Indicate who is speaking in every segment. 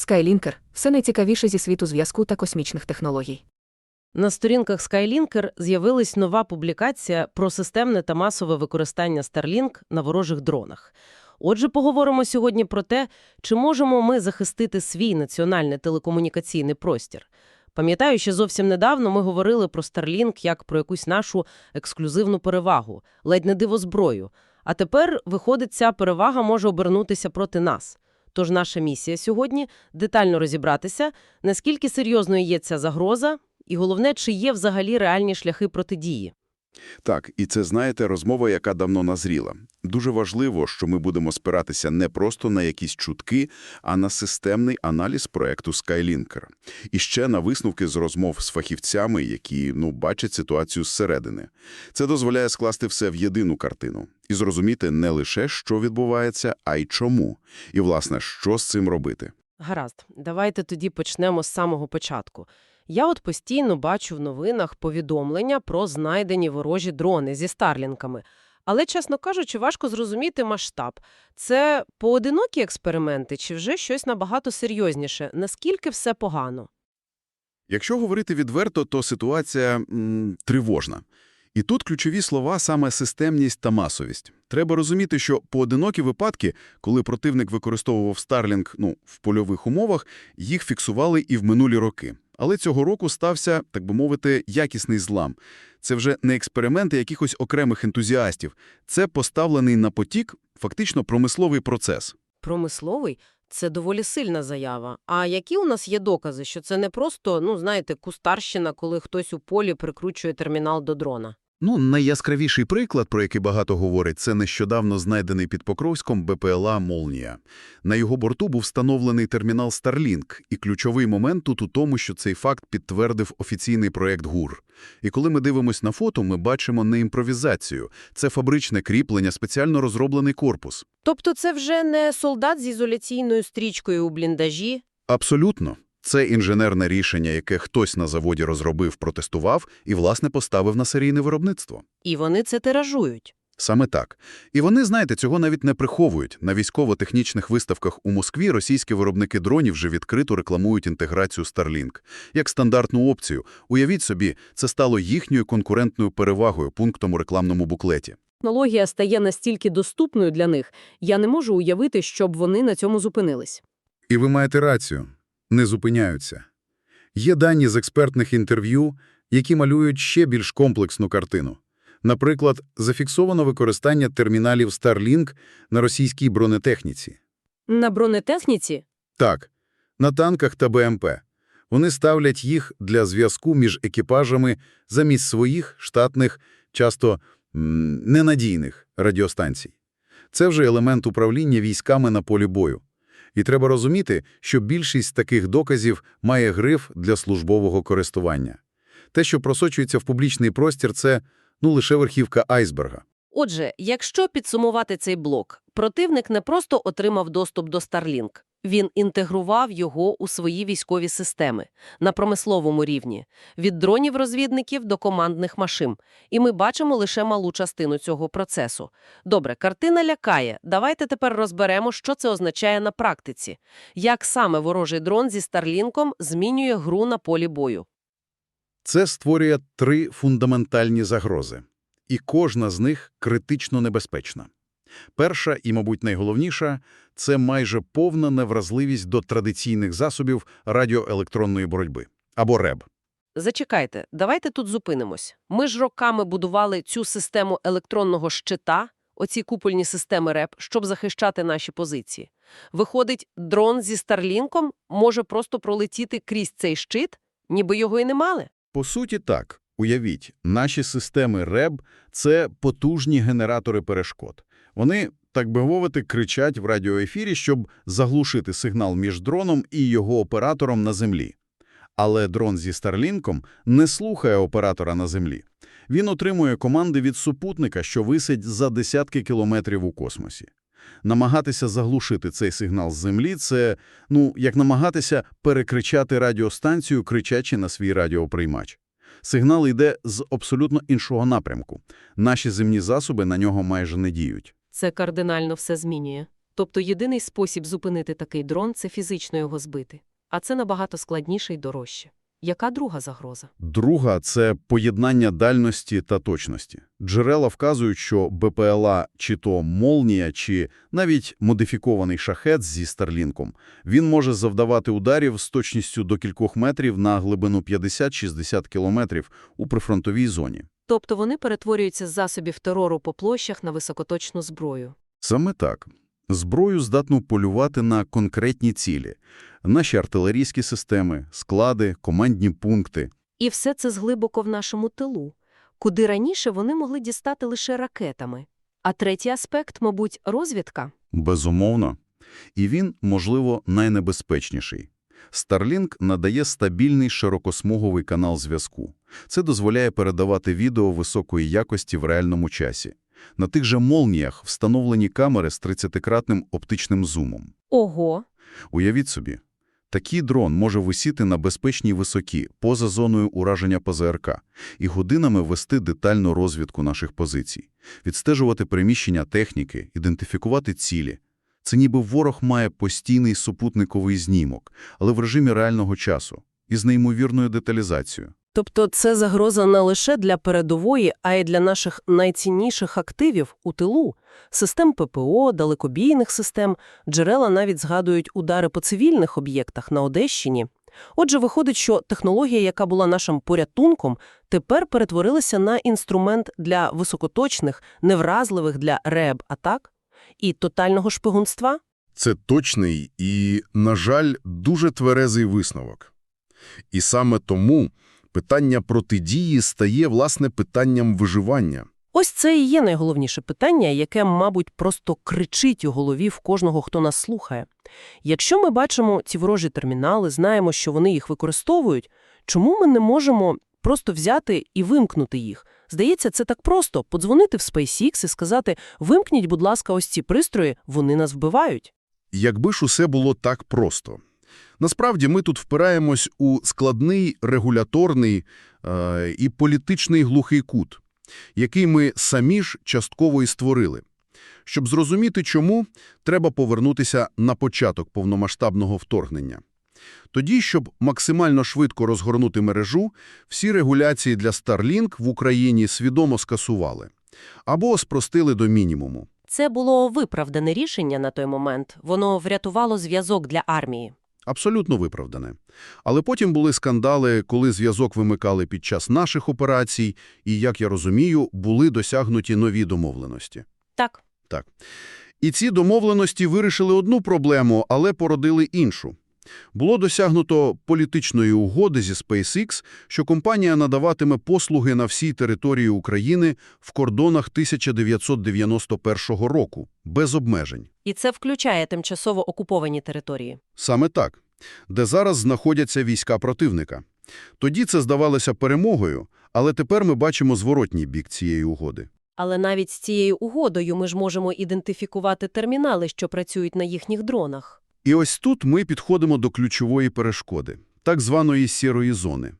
Speaker 1: Skylінкер – все найцікавіше зі світу зв'язку та космічних технологій.
Speaker 2: На сторінках Skylінкер з'явилась нова публікація про системне та масове використання Starlink на ворожих дронах. Отже, поговоримо сьогодні про те, чи можемо ми захистити свій національний телекомунікаційний простір. Пам'ятаю, що зовсім недавно ми говорили про Starlink як про якусь нашу ексклюзивну перевагу, ледь не дивозброю. А тепер, виходить, ця перевага може обернутися проти нас. Тож наша місія сьогодні – детально розібратися, наскільки серйозною є ця загроза, і головне, чи є взагалі реальні шляхи протидії.
Speaker 3: Так, і це, знаєте, розмова, яка давно назріла. Дуже важливо, що ми будемо спиратися не просто на якісь чутки, а на системний аналіз проекту Skylinker. І ще на висновки з розмов з фахівцями, які, ну, бачать ситуацію зсередини. Це дозволяє скласти все в єдину картину і зрозуміти не лише, що відбувається, а й чому. І, власне, що з цим робити.
Speaker 2: Гаразд, давайте тоді почнемо з самого початку. Я от постійно бачу в новинах повідомлення про знайдені ворожі дрони зі старлінками. Але, чесно кажучи, важко зрозуміти масштаб. Це поодинокі експерименти чи вже щось набагато серйозніше? Наскільки все погано?
Speaker 3: Якщо говорити відверто, то ситуація м, тривожна. І тут ключові слова саме системність та масовість. Треба розуміти, що поодинокі випадки, коли противник використовував Starlink ну, в польових умовах, їх фіксували і в минулі роки. Але цього року стався, так би мовити, якісний злам. Це вже не експерименти якихось окремих ентузіастів. Це поставлений на потік фактично промисловий процес.
Speaker 2: Промисловий – це доволі сильна заява. А які у нас є докази, що це не просто, ну, знаєте, кустарщина, коли хтось у полі прикручує термінал до дрона?
Speaker 3: Ну, найяскравіший приклад, про який багато говорять, це нещодавно знайдений під Покровськом БПЛА «Молнія». На його борту був встановлений термінал Starlink, і ключовий момент тут у тому, що цей факт підтвердив офіційний проєкт ГУР. І коли ми дивимось на фото, ми бачимо не імпровізацію. Це фабричне кріплення, спеціально розроблений корпус.
Speaker 2: Тобто це вже не солдат з ізоляційною стрічкою у бліндажі?
Speaker 3: Абсолютно. Це інженерне рішення, яке хтось на заводі розробив, протестував і, власне, поставив на серійне виробництво.
Speaker 2: І вони це тиражують.
Speaker 3: Саме так. І вони, знаєте, цього навіть не приховують. На військово-технічних виставках у Москві російські виробники дронів вже відкрито рекламують інтеграцію Starlink. Як стандартну опцію. Уявіть собі, це стало їхньою конкурентною перевагою пунктом у рекламному буклеті.
Speaker 2: Технологія стає настільки доступною для них, я не можу уявити, щоб вони на цьому зупинились.
Speaker 3: І ви маєте рацію. Не зупиняються. Є дані з експертних інтерв'ю, які малюють ще більш комплексну картину. Наприклад, зафіксовано використання терміналів Starlink на російській бронетехніці.
Speaker 2: На бронетехніці?
Speaker 3: Так, на танках та БМП. Вони ставлять їх для зв'язку між екіпажами замість своїх штатних, часто ненадійних радіостанцій. Це вже елемент управління військами на полі бою. І треба розуміти, що більшість таких доказів має гриф для службового користування. Те, що просочується в публічний простір, це ну лише верхівка айсберга.
Speaker 2: Отже, якщо підсумувати цей блок, противник не просто отримав доступ до Starlink. Він інтегрував його у свої військові системи на промисловому рівні, від дронів-розвідників до командних машин. І ми бачимо лише малу частину цього процесу. Добре, картина лякає. Давайте тепер розберемо, що це означає на практиці. Як саме ворожий дрон зі Старлінком змінює гру на полі бою.
Speaker 3: Це створює три фундаментальні загрози. І кожна з них критично небезпечна. Перша і, мабуть, найголовніша – це майже повна невразливість до традиційних засобів радіоелектронної боротьби, або РЕБ.
Speaker 2: Зачекайте, давайте тут зупинимось. Ми ж роками будували цю систему електронного щита, оці купольні системи РЕП, щоб захищати наші позиції. Виходить, дрон зі Старлінком може просто пролетіти крізь цей щит, ніби його і не мали?
Speaker 3: По суті, так. Уявіть, наші системи РЕБ – це потужні генератори перешкод. Вони, так би мовити, кричать в радіоефірі, щоб заглушити сигнал між дроном і його оператором на землі. Але дрон зі Старлінком не слухає оператора на землі. Він отримує команди від супутника, що висить за десятки кілометрів у космосі. Намагатися заглушити цей сигнал з землі – це, ну, як намагатися перекричати радіостанцію, кричачи на свій радіоприймач. Сигнал йде з абсолютно іншого напрямку. Наші земні засоби на нього майже не діють.
Speaker 2: Це кардинально все змінює. Тобто єдиний спосіб зупинити такий дрон – це фізично його збити. А це набагато складніше і дорожче. Яка друга загроза?
Speaker 3: Друга – це поєднання дальності та точності. Джерела вказують, що БПЛА, чи то «Молнія», чи навіть модифікований шахет зі Старлінком, він може завдавати ударів з точністю до кількох метрів на глибину 50-60 кілометрів у прифронтовій зоні.
Speaker 2: Тобто вони перетворюються з засобів терору по площах на високоточну зброю.
Speaker 3: Саме так. Зброю здатну полювати на конкретні цілі. Наші артилерійські системи, склади, командні пункти.
Speaker 2: І все це зглибоко в нашому тилу, куди раніше вони могли дістати лише ракетами. А третій аспект, мабуть, розвідка.
Speaker 3: Безумовно. І він, можливо, найнебезпечніший. Starlink надає стабільний широкосмуговий канал зв'язку. Це дозволяє передавати відео високої якості в реальному часі. На тих же «Молніях» встановлені камери з 30-кратним оптичним зумом.
Speaker 2: Ого!
Speaker 3: Уявіть собі, такий дрон може висіти на безпечній високі, поза зоною ураження ПЗРК, і годинами вести детальну розвідку наших позицій, відстежувати приміщення техніки, ідентифікувати цілі. Це ніби ворог має постійний супутниковий знімок, але в режимі реального часу, із неймовірною деталізацією.
Speaker 4: Тобто це загроза не лише для передової, а й для наших найцінніших активів у тилу – систем ППО, далекобійних систем, джерела навіть згадують удари по цивільних об'єктах на Одещині. Отже, виходить, що технологія, яка була нашим порятунком, тепер перетворилася на інструмент для високоточних, невразливих для РЕБ-атак і тотального шпигунства?
Speaker 5: Це точний і, на жаль, дуже тверезий висновок. І саме тому питання протидії стає, власне, питанням виживання.
Speaker 4: Ось це і є найголовніше питання, яке, мабуть, просто кричить у голові в кожного, хто нас слухає. Якщо ми бачимо ці ворожі термінали, знаємо, що вони їх використовують, чому ми не можемо просто взяти і вимкнути їх? Здається, це так просто – подзвонити в SpaceX і сказати «Вимкніть, будь ласка, ось ці пристрої, вони нас вбивають».
Speaker 5: Якби ж усе було так просто. Насправді ми тут впираємось у складний регуляторний е, і політичний глухий кут, який ми самі ж частково і створили. Щоб зрозуміти чому, треба повернутися на початок повномасштабного вторгнення. Тоді, щоб максимально швидко розгорнути мережу, всі регуляції для Starlink в Україні свідомо скасували або спростили до мінімуму.
Speaker 2: Це було виправдане рішення на той момент. Воно врятувало зв'язок для армії.
Speaker 5: Абсолютно виправдане. Але потім були скандали, коли зв'язок вимикали під час наших операцій, і, як я розумію, були досягнуті нові домовленості.
Speaker 2: Так.
Speaker 5: Так. І ці домовленості вирішили одну проблему, але породили іншу. Було досягнуто політичної угоди зі SpaceX, що компанія надаватиме послуги на всій території України в кордонах 1991 року, без обмежень.
Speaker 2: І це включає тимчасово окуповані території.
Speaker 5: Саме так, де зараз знаходяться війська противника. Тоді це здавалося перемогою, але тепер ми бачимо зворотній бік цієї угоди.
Speaker 2: Але навіть з цією угодою ми ж можемо ідентифікувати термінали, що працюють на їхніх дронах.
Speaker 5: І ось тут ми підходимо до ключової перешкоди, так званої «сірої зони».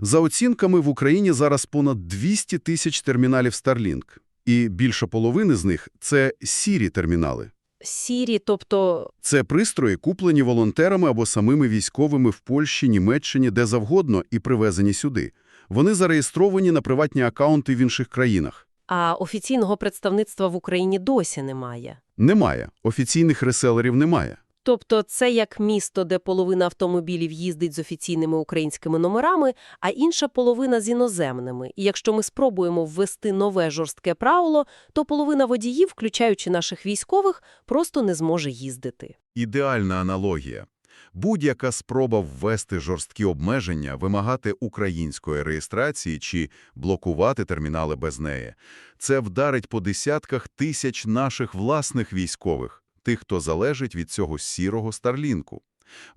Speaker 5: За оцінками, в Україні зараз понад 200 тисяч терміналів Starlink, і більша половини з них – це сірі термінали.
Speaker 2: Сірі, тобто
Speaker 5: Це пристрої, куплені волонтерами або самими військовими в Польщі, Німеччині, де завгодно, і привезені сюди. Вони зареєстровані на приватні акаунти в інших країнах.
Speaker 2: а офіційного представництва в Україні досі немає.
Speaker 5: Немає. Офіційних реселерів немає.
Speaker 2: Тобто це як місто, де половина автомобілів їздить з офіційними українськими номерами, а інша половина з іноземними. І якщо ми спробуємо ввести нове жорстке правило, то половина водіїв, включаючи наших військових, просто не зможе їздити.
Speaker 3: Ідеальна аналогія. Будь-яка спроба ввести жорсткі обмеження, вимагати української реєстрації чи блокувати термінали без неї – це вдарить по десятках тисяч наших власних військових, тих, хто залежить від цього сірого старлінку.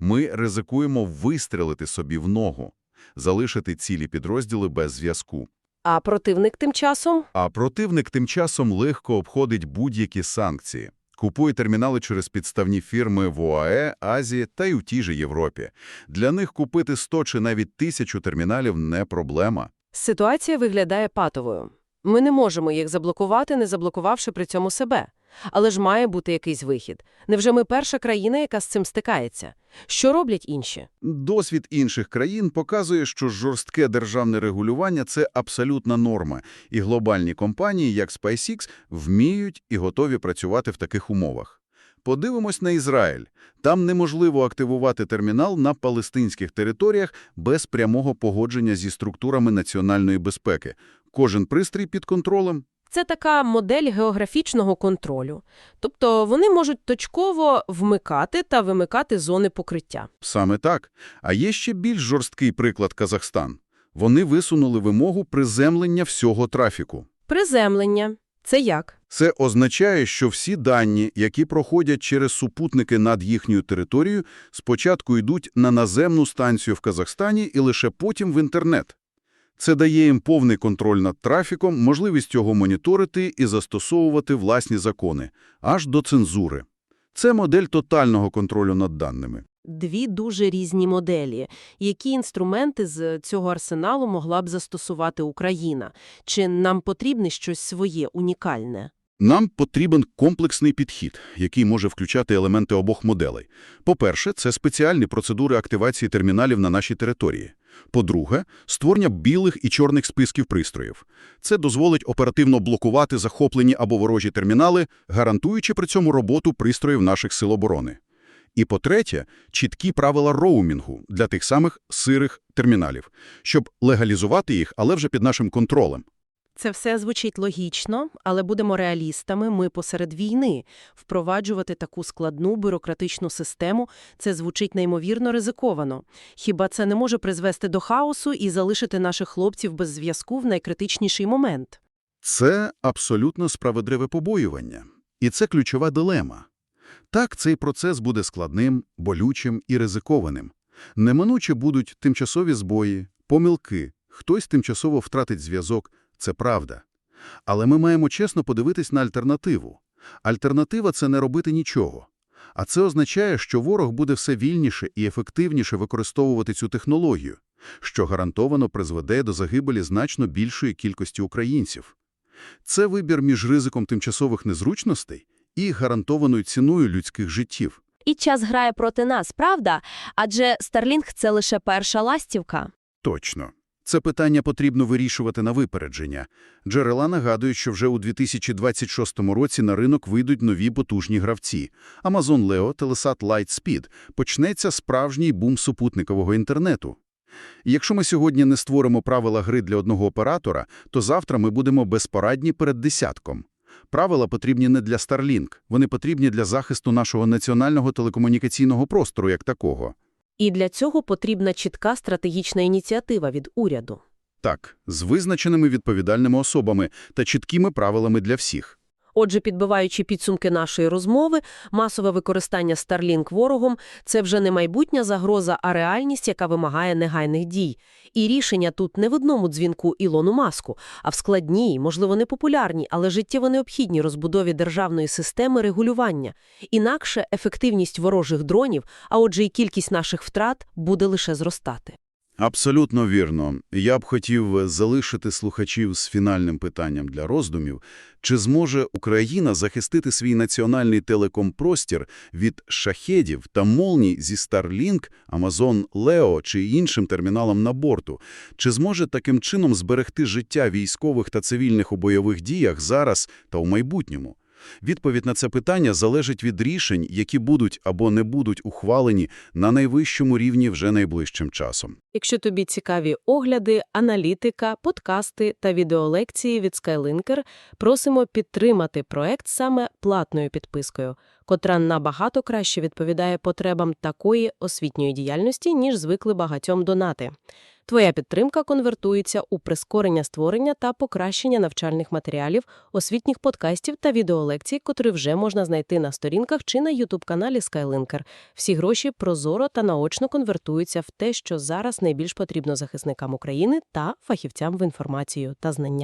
Speaker 3: Ми ризикуємо вистрелити собі в ногу, залишити цілі підрозділи без зв'язку.
Speaker 2: А противник тим часом?
Speaker 3: А противник тим часом легко обходить будь-які санкції. Купує термінали через підставні фірми в ОАЕ, Азії та й у тій же Європі. Для них купити 100 чи навіть тисячу терміналів – не проблема.
Speaker 2: Ситуація виглядає патовою. Ми не можемо їх заблокувати, не заблокувавши при цьому себе. Але ж має бути якийсь вихід. Невже ми перша країна, яка з цим стикається? Що роблять інші?
Speaker 3: Досвід інших країн показує, що жорстке державне регулювання – це абсолютна норма, і глобальні компанії, як SpaceX, вміють і готові працювати в таких умовах. Подивимось на Ізраїль. Там неможливо активувати термінал на палестинських територіях без прямого погодження зі структурами національної безпеки. Кожен пристрій під контролем.
Speaker 2: Це така модель географічного контролю. Тобто вони можуть точково вмикати та вимикати зони покриття.
Speaker 3: Саме так. А є ще більш жорсткий приклад Казахстан. Вони висунули вимогу приземлення всього трафіку.
Speaker 2: Приземлення. Це як?
Speaker 3: Це означає, що всі дані, які проходять через супутники над їхньою територією, спочатку йдуть на наземну станцію в Казахстані і лише потім в інтернет. Це дає їм повний контроль над трафіком, можливість його моніторити і застосовувати власні закони, аж до цензури. Це модель тотального контролю над даними.
Speaker 2: Дві дуже різні моделі. Які інструменти з цього арсеналу могла б застосувати Україна? Чи нам потрібне щось своє, унікальне?
Speaker 3: Нам потрібен комплексний підхід, який може включати елементи обох моделей. По-перше, це спеціальні процедури активації терміналів на нашій території. По-друге, створення білих і чорних списків пристроїв. Це дозволить оперативно блокувати захоплені або ворожі термінали, гарантуючи при цьому роботу пристроїв наших сил оборони. І по-третє, чіткі правила роумінгу для тих самих сирих терміналів, щоб легалізувати їх, але вже під нашим контролем.
Speaker 2: Це все звучить логічно, але будемо реалістами, ми посеред війни. Впроваджувати таку складну бюрократичну систему – це звучить неймовірно ризиковано. Хіба це не може призвести до хаосу і залишити наших хлопців без зв'язку в найкритичніший момент?
Speaker 3: Це абсолютно справедливе побоювання. І це ключова дилема. Так, цей процес буде складним, болючим і ризикованим. Неминуче будуть тимчасові збої, помилки, хтось тимчасово втратить зв'язок – це правда. Але ми маємо чесно подивитись на альтернативу. Альтернатива – це не робити нічого. А це означає, що ворог буде все вільніше і ефективніше використовувати цю технологію, що гарантовано призведе до загибелі значно більшої кількості українців. Це вибір між ризиком тимчасових незручностей і гарантованою ціною людських життів.
Speaker 6: І час грає проти нас, правда? Адже Starlink – це лише перша ластівка.
Speaker 3: Точно. Це питання потрібно вирішувати на випередження. Джерела нагадують, що вже у 2026 році на ринок вийдуть нові потужні гравці. Amazon Leo, Telesat Lightspeed. Почнеться справжній бум супутникового інтернету. Якщо ми сьогодні не створимо правила гри для одного оператора, то завтра ми будемо безпорадні перед десятком. Правила потрібні не для Starlink, вони потрібні для захисту нашого національного телекомунікаційного простору як такого.
Speaker 2: І для цього потрібна чітка стратегічна ініціатива від уряду.
Speaker 3: Так, з визначеними відповідальними особами та чіткими правилами для всіх.
Speaker 2: Отже, підбиваючи підсумки нашої розмови, масове використання Starlink ворогом – це вже не майбутня загроза, а реальність, яка вимагає негайних дій. І рішення тут не в одному дзвінку Ілону Маску, а в складній, можливо, непопулярній, але життєво необхідній розбудові державної системи регулювання. Інакше ефективність ворожих дронів, а отже і кількість наших втрат, буде лише зростати.
Speaker 3: Абсолютно вірно. Я б хотів залишити слухачів з фінальним питанням для роздумів. Чи зможе Україна захистити свій національний телекомпростір від шахедів та молній зі Starlink, Amazon Leo чи іншим терміналом на борту? Чи зможе таким чином зберегти життя військових та цивільних у бойових діях зараз та у майбутньому? Відповідь на це питання залежить від рішень, які будуть або не будуть ухвалені на найвищому рівні вже найближчим часом.
Speaker 2: Якщо тобі цікаві огляди, аналітика, подкасти та відеолекції від Skylinker, просимо підтримати проект саме платною підпискою, котра набагато краще відповідає потребам такої освітньої діяльності, ніж звикли багатьом донати. Твоя підтримка конвертується у прискорення створення та покращення навчальних матеріалів, освітніх подкастів та відеолекцій, котрі вже можна знайти на сторінках чи на ютуб-каналі Skylinker. Всі гроші прозоро та наочно конвертуються в те, що зараз найбільш потрібно захисникам України та фахівцям в інформацію та знання.